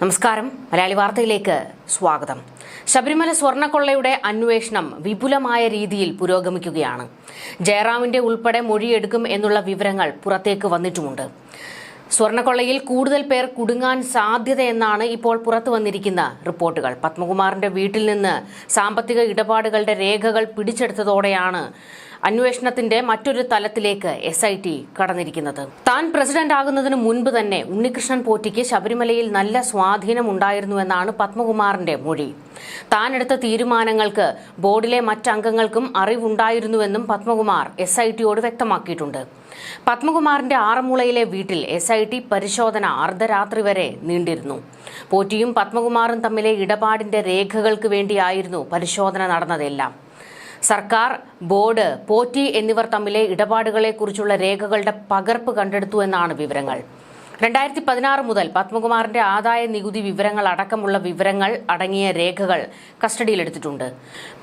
നമസ്കാരം. മലയാളി വാർത്തയിലേക്ക് സ്വാഗതം. ശബരിമല സ്വർണക്കൊള്ളയുടെ അന്വേഷണം വിപുലമായ രീതിയിൽ പുരോഗമിക്കുകയാണ്. ജയറാമിന്റെ ഉൾപ്പെടെ മൊഴിയെടുക്കും എന്നുള്ള വിവരങ്ങൾ പുറത്തേക്ക് വന്നിട്ടുമുണ്ട്. സ്വർണക്കൊള്ളയിൽ കൂടുതൽ പേർ കുടുങ്ങാൻ സാധ്യതയെന്നാണ് ഇപ്പോൾ പുറത്തു വന്നിരിക്കുന്ന റിപ്പോർട്ടുകൾ. പത്മകുമാറിന്റെ വീട്ടിൽ നിന്ന് സാമ്പത്തിക ഇടപാടുകളുടെ രേഖകൾ പിടിച്ചെടുത്തതോടെയാണ് അന്വേഷണത്തിന്റെ മറ്റൊരു തലത്തിലേക്ക് എസ് ഐ ടി കടന്നിരിക്കുന്നത്. താൻ പ്രസിഡന്റ് ആകുന്നതിന് മുൻപ് തന്നെ ഉണ്ണികൃഷ്ണൻ പോറ്റിക്ക് ശബരിമലയിൽ നല്ല സ്വാധീനമുണ്ടായിരുന്നുവെന്നാണ് പത്മകുമാറിന്റെ മൊഴി. താൻ എടുത്ത തീരുമാനങ്ങൾക്ക് ബോർഡിലെ മറ്റംഗങ്ങൾക്കും അറിവുണ്ടായിരുന്നുവെന്നും പത്മകുമാർ എസ് ഐ ടിയോട് വ്യക്തമാക്കിയിട്ടുണ്ട്. പത്മകുമാറിന്റെ ആറന്മുളയിലെ വീട്ടിൽ എസ് ഐ ടി പരിശോധന അർദ്ധരാത്രി വരെ നീണ്ടിരുന്നു. പോറ്റിയും പത്മകുമാറും തമ്മിലെ ഇടപാടിന്റെ രേഖകൾക്ക് വേണ്ടിയായിരുന്നു പരിശോധന നടന്നതെല്ലാം. സർക്കാർ ബോർഡ് പോറ്റി എന്നിവർ തമ്മിലെ ഇടപാടുകളെക്കുറിച്ചുള്ള രേഖകളുടെ പകർപ്പ് കണ്ടെടുത്തു എന്നാണ് വിവരങ്ങൾ. രണ്ടായിരത്തി പതിനാറ് മുതൽ പത്മകുമാറിന്റെ ആദായ നികുതി വിവരങ്ങൾ അടക്കമുള്ള വിവരങ്ങൾ അടങ്ങിയ രേഖകൾ കസ്റ്റഡിയിലെടുത്തിട്ടുണ്ട്.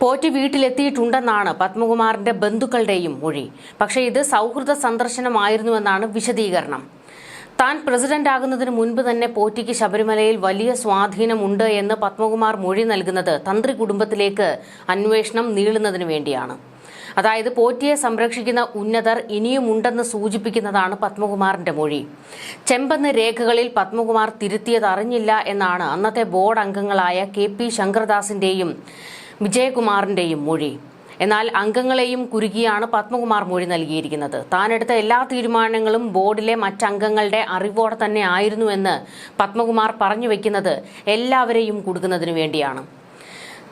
പോറ്റി വീട്ടിലെത്തിയിട്ടുണ്ടെന്നാണ് പത്മകുമാറിന്റെ ബന്ധുക്കളുടെയും മൊഴി. പക്ഷേ ഇത് സൗഹൃദ സന്ദർശനമായിരുന്നുവെന്നാണ് വിശദീകരണം. താൻ പ്രസിഡന്റ് ആകുന്നതിന് മുൻപ് തന്നെ പോറ്റിക്ക് ശബരിമലയിൽ വലിയ സ്വാധീനമുണ്ട് എന്ന് പത്മകുമാർ മൊഴി നൽകുന്നത് തന്ത്രി കുടുംബത്തിലേക്ക് അന്വേഷണം നീളുന്നതിന് വേണ്ടിയാണ്. അതായത് പോറ്റിയെ സംരക്ഷിക്കുന്ന ഉന്നതർ ഇനിയുമുണ്ടെന്ന് സൂചിപ്പിക്കുന്നതാണ് പത്മകുമാറിന്റെ മൊഴി. ചെമ്പെന്ന് രേഖകളിൽ പത്മകുമാർ തിരുത്തിയത് അറിഞ്ഞില്ല എന്നാണ് അന്നത്തെ ബോർഡ് അംഗങ്ങളായ കെ പി ശങ്കർദാസിന്റെയും വിജയകുമാറിന്റെയും മൊഴി. എന്നാൽ അംഗങ്ങളെയും കുരുകിയാണ് പത്മകുമാർ മൊഴി നൽകിയിരിക്കുന്നത്. താനെടുത്ത എല്ലാ തീരുമാനങ്ങളും ബോർഡിലെ മറ്റംഗങ്ങളുടെ അറിവോടെ തന്നെ ആയിരുന്നുവെന്ന് പത്മകുമാർ പറഞ്ഞു വെക്കുന്നത് എല്ലാവരെയും കൊടുക്കുന്നതിനു വേണ്ടിയാണ്.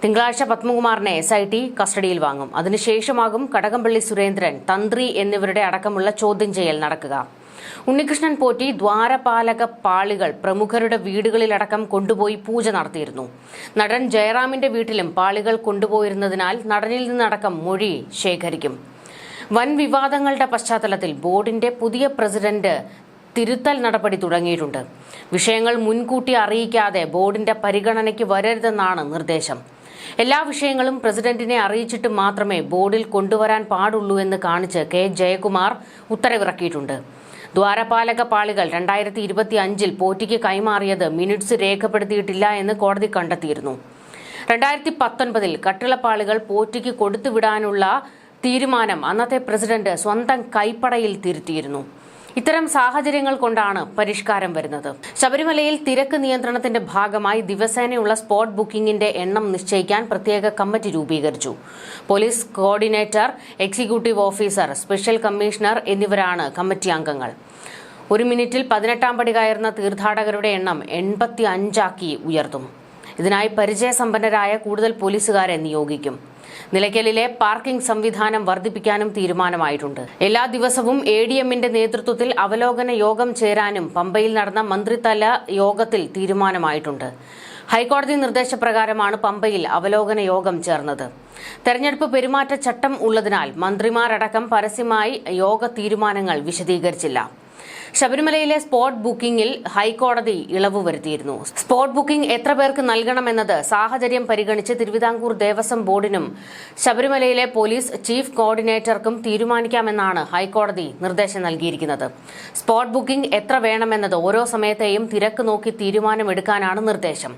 തിങ്കളാഴ്ച പത്മകുമാറിനെ എസ് ഐ ടി കസ്റ്റഡിയിൽ വാങ്ങും. അതിനുശേഷമാകും കടകംപള്ളി സുരേന്ദ്രൻ തന്ത്രി എന്നിവരുടെ അടക്കമുള്ള ചോദ്യം ചെയ്യൽ നടക്കുക. ഉണ്ണികൃഷ്ണൻ പോറ്റി ദ്വാരപാലക പാളികൾ പ്രമുഖരുടെ വീടുകളിലടക്കം കൊണ്ടുപോയി പൂജ നടത്തിയിരുന്നു. നടൻ ജയറാമിന്റെ വീട്ടിലും പാളികൾ കൊണ്ടുപോയിരുന്നതിനാൽ നടനിൽ നിന്നടക്കം മൊഴി ശേഖരിക്കും. വൻ വിവാദങ്ങളുടെ പശ്ചാത്തലത്തിൽ ബോർഡിന്റെ പുതിയ പ്രസിഡന്റ് തിരുത്തൽ നടപടി തുടങ്ങിയിട്ടുണ്ട്. വിഷയങ്ങൾ മുൻകൂട്ടി അറിയിക്കാതെ ബോർഡിന്റെ പരിഗണനയ്ക്ക് വരരുതെന്നാണ് നിർദ്ദേശം. എല്ലാ വിഷയങ്ങളും പ്രസിഡന്റിനെ അറിയിച്ചിട്ട് മാത്രമേ ബോർഡിൽ കൊണ്ടുവരാൻ പാടുള്ളൂ എന്ന് കാണിച്ച് കെ. ജയകുമാർ ഉത്തരവിറക്കിയിട്ടുണ്ട്. ദ്വാരപാലക പാളികൾ രണ്ടായിരത്തി ഇരുപത്തി അഞ്ചിൽ പോറ്റിക്ക് കൈമാറിയത് മിനിറ്റ്സ് രേഖപ്പെടുത്തിയിട്ടില്ല എന്ന് കോടതി കണ്ടെത്തിയിരുന്നു. രണ്ടായിരത്തി പത്തൊൻപതിൽ കട്ടിളപ്പാളികൾ പോറ്റിക്ക് കൊടുത്തുവിടാനുള്ള തീരുമാനം അന്നത്തെ പ്രസിഡന്റ് സ്വന്തം കൈപ്പടയിൽ തിരുത്തിയിരുന്നു. ഇത്തരം സാഹചര്യങ്ങൾ കൊണ്ടാണ് പരിഷ്കാരം വരുന്നത്. ശബരിമലയിൽ തിരക്ക് നിയന്ത്രണത്തിന്റെ ഭാഗമായി ദിവസേനയുള്ള സ്പോട്ട് ബുക്കിംഗിന്റെ എണ്ണം നിശ്ചയിക്കാൻ പ്രത്യേക കമ്മിറ്റി രൂപീകരിച്ചു. Police coordinator executive officer special commissioner എന്നിവരാണ് കമ്മിറ്റി അംഗങ്ങൾ. ഒരു മിനിറ്റിൽ പതിനെട്ടാം പടി കയറുന്ന തീർത്ഥാടകരുടെ എണ്ണം എൺപത്തി അഞ്ചാക്കി ഉയർത്തും. ഇതിനായി പരിചയസമ്പന്നരായ കൂടുതൽ പോലീസുകാരെ നിയോഗിക്കും. നിലയ്ക്കലിലെ പാർക്കിംഗ് സംവിധാനം വർദ്ധിപ്പിക്കാനും തീരുമാനമായിട്ടുണ്ട്. എല്ലാ ദിവസവും എ ഡി എമ്മിന്റെ നേതൃത്വത്തിൽ അവലോകന യോഗം ചേരാനും പമ്പയിൽ നടന്ന മന്ത്രിതല യോഗത്തിൽ തീരുമാനമായിട്ടുണ്ട്. ഹൈക്കോടതി നിർദ്ദേശപ്രകാരമാണ് പമ്പയിൽ അവലോകന യോഗം ചേർന്നത്. തെരഞ്ഞെടുപ്പ് പെരുമാറ്റച്ചട്ടം ഉള്ളതിനാൽ മന്ത്രിമാരടക്കം പരസ്യമായി യോഗ തീരുമാനങ്ങൾ വിശദീകരിച്ചില്ല. ശബരിമലയിലെ സ്പോട്ട് ബുക്കിംഗിൽ ഹൈക്കോടതി ഇളവ് വരുത്തിയിരുന്നു. സ്പോട്ട് ബുക്കിംഗ് എത്ര പേർക്ക് നൽകണമെന്നത് സാഹചര്യം പരിഗണിച്ച് തിരുവിതാംകൂർ ദേവസ്വം ബോർഡിനും ശബരിമലയിലെ പോലീസ് ചീഫ് കോർഡിനേറ്റർക്കും തീരുമാനിക്കാമെന്നാണ് ഹൈക്കോടതി നിർദ്ദേശം നൽകിയിരിക്കുന്നത്. സ്പോട്ട് ബുക്കിംഗ് എത്ര വേണമെന്നത് ഓരോ സമയത്തെയും തിരക്ക് നോക്കി തീരുമാനമെടുക്കാനാണ് നിർദ്ദേശം.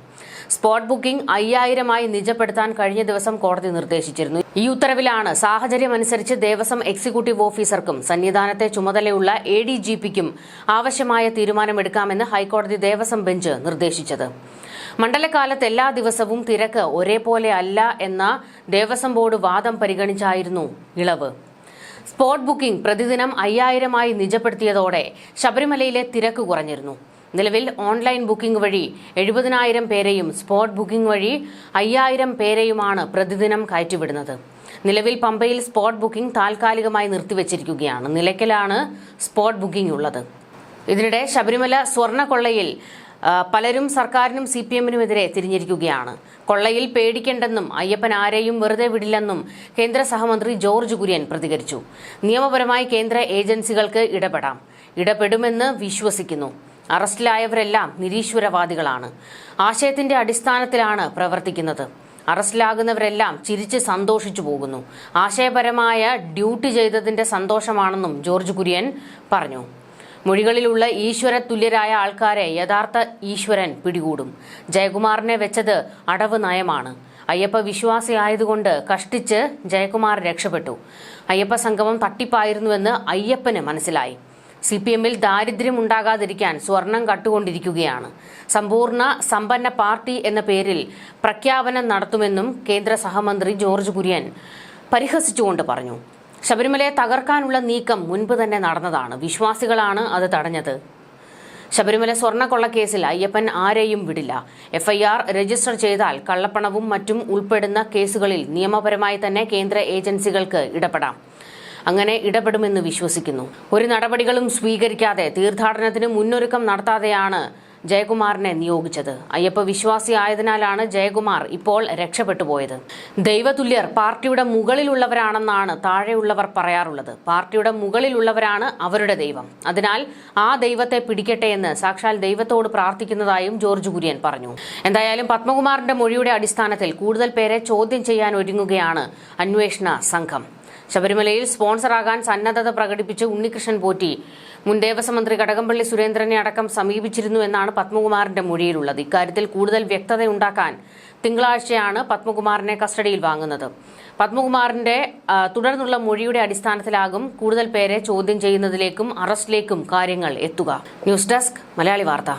സ്പോട്ട് ബുക്കിംഗ് അയ്യായിരമായി നിജപ്പെടുത്താൻ കഴിഞ്ഞ ദിവസം കോടതി നിർദ്ദേശിച്ചിരുന്നു. ഈ ഉത്തരവിലാണ് സാഹചര്യമനുസരിച്ച് ദേവസ്വം എക്സിക്യൂട്ടീവ് ഓഫീസർക്കും സന്നിധാനത്തെ ചുമതലയുള്ള എ ഡി ജി പിക്കും ആവശ്യമായ തീരുമാനമെടുക്കാമെന്ന് ഹൈക്കോടതി ദേവസ്വം ബെഞ്ച് നിർദ്ദേശിച്ചത്. മണ്ഡലകാലത്ത് എല്ലാ ദിവസവും തിരക്ക് ഒരേപോലെ അല്ല എന്ന ദേവസ്വം ബോർഡ് വാദം പരിഗണിച്ചായിരുന്നു ഇളവ്. സ്പോട്ട് ബുക്കിംഗ് പ്രതിദിനം അയ്യായിരമായി നിജപ്പെടുത്തിയതോടെ ശബരിമലയിലെ തിരക്ക് കുറഞ്ഞിരുന്നു. നിലവിൽ ഓൺലൈൻ ബുക്കിംഗ് വഴി എഴുപതിനായിരം പേരെയും സ്പോട്ട് ബുക്കിംഗ് വഴി അയ്യായിരം പേരെയുമാണ് പ്രതിദിനം കയറ്റിവിടുന്നത്. നിലവിൽ പമ്പയിൽ സ്പോട്ട് ബുക്കിംഗ് താൽക്കാലികമായി നിർത്തിവച്ചിരിക്കുകയാണ്. നിലയ്ക്കലാണ് സ്പോട്ട് ബുക്കിംഗ് ഉള്ളത്. ഇതിനിടെ ശബരിമല സ്വർണക്കൊള്ളയിൽ പലരും സർക്കാരിനും സി പി എമ്മിനുമെതിരെ തിരിഞ്ഞിരിക്കുകയാണ്. കൊള്ളയിൽ പേടിക്കേണ്ടെന്നും അയ്യപ്പൻ ആരെയും വെറുതെ വിടില്ലെന്നും കേന്ദ്ര സഹമന്ത്രി ജോർജ് കുര്യൻ പ്രതികരിച്ചു. നിയമപരമായി കേന്ദ്ര ഏജൻസികൾക്ക് ഇടപെടാം. ഇടപെടുമെന്ന് വിശ്വസിക്കുന്നു. അറസ്റ്റിലായവരെല്ലാം നിരീശ്വരവാദികളാണ്. ആശയത്തിന്റെ അടിസ്ഥാനത്തിലാണ് പ്രവർത്തിക്കുന്നത്. അറസ്റ്റിലാകുന്നവരെല്ലാം ചിരിച്ച് സന്തോഷിച്ചു പോകുന്നു. ആശയപരമായ ഡ്യൂട്ടി ചെയ്തതിന്റെ സന്തോഷമാണെന്നും ജോർജ് കുര്യൻ പറഞ്ഞു. മൊഴികളിലുള്ള ഈശ്വര തുല്യരായ ആൾക്കാരെ യഥാർത്ഥ ഈശ്വരൻ പിടികൂടും. ജയകുമാറിനെ വെച്ചത് അടവ് നയമാണ്. അയ്യപ്പ വിശ്വാസിയായതുകൊണ്ട് കഷ്ടിച്ച് ജയകുമാർ രക്ഷപ്പെട്ടു. അയ്യപ്പ സംഗമം തട്ടിപ്പായിരുന്നുവെന്ന് അയ്യപ്പന് മനസ്സിലായി. സി പി എമ്മിൽ ദാരിദ്ര്യം ഉണ്ടാകാതിരിക്കാൻ സ്വർണം കട്ടുകൊണ്ടിരിക്കുകയാണ്. സമ്പൂർണ സമ്പന്ന പാർട്ടി എന്ന പേരിൽ പ്രഖ്യാപനം നടത്തുമെന്നും കേന്ദ്ര സഹമന്ത്രി ജോർജ് കുര്യൻ പരിഹസിച്ചുകൊണ്ട് പറഞ്ഞു. ശബരിമലയെ തകർക്കാനുള്ള നീക്കം മുൻപ് തന്നെ നടന്നതാണ്. വിശ്വാസികളാണ് അത് തടഞ്ഞത്. ശബരിമല സ്വർണക്കൊള്ളക്കേസിൽ അയ്യപ്പൻ ആരെയും വിടില്ല. എഫ്ഐആർ രജിസ്റ്റർ ചെയ്താൽ കള്ളപ്പണവും മറ്റും ഉൾപ്പെടുന്ന കേസുകളിൽ നിയമപരമായി തന്നെ കേന്ദ്ര ഏജൻസികൾക്ക് ഇടപെടാം. അങ്ങനെ ഇടപെടുമെന്ന് വിശ്വസിക്കുന്നു. ഒരു നടപടികളും സ്വീകരിക്കാതെ തീർത്ഥാടനത്തിന് മുന്നൊരുക്കം നടത്താതെയാണ് ജയകുമാറിനെ നിയോഗിച്ചത്. അയ്യപ്പ വിശ്വാസി വിശ്വാസിയായതിനാലാണ് ജയകുമാർ ഇപ്പോൾ രക്ഷപ്പെട്ടു പോയത്. ദൈവതുല്യർ പാർട്ടിയുടെ മുകളിലുള്ളവരാണെന്നാണ് താഴെയുള്ളവർ പറയാറുള്ളത്. പാർട്ടിയുടെ മുകളിലുള്ളവരാണ് അവരുടെ ദൈവം. അതിനാൽ ആ ദൈവത്തെ പിടിക്കട്ടെ എന്ന് സാക്ഷാൽ ദൈവത്തോട് പ്രാർത്ഥിക്കുന്നതായും ജോർജ് കുര്യൻ പറഞ്ഞു. എന്തായാലും പത്മകുമാറിന്റെ മൊഴിയുടെ അടിസ്ഥാനത്തിൽ കൂടുതൽ പേരെ ചോദ്യം ചെയ്യാൻ ഒരുങ്ങുകയാണ് അന്വേഷണ സംഘം. ശബരിമലയിൽ സ്പോൺസറാകാൻ സന്നദ്ധത പ്രകടിപ്പിച്ച് ഉണ്ണികൃഷ്ണൻ പോറ്റി. മുൻ ദേവസ്വം മന്ത്രി കടകംപള്ളി സുരേന്ദ്രനെ അടക്കം സമീപിച്ചിരുന്നു എന്നാണ് പത്മകുമാറിന്റെ മൊഴിയിലുള്ളത്. ഇക്കാര്യത്തിൽ കൂടുതൽ വ്യക്തതയുണ്ടാക്കാൻ തിങ്കളാഴ്ചയാണ് പത്മകുമാറിനെ കസ്റ്റഡിയിൽ വാങ്ങുന്നത്. പത്മകുമാറിന്റെ തുടർന്നുള്ള മൊഴിയുടെ അടിസ്ഥാനത്തിലാകും കൂടുതൽ പേരെ ചോദ്യം ചെയ്യുന്നതിലേക്കും അറസ്റ്റിലേക്കും കാര്യങ്ങൾ എത്തുക. ന്യൂസ് ഡെസ്ക് മലയാളി വാർത്ത.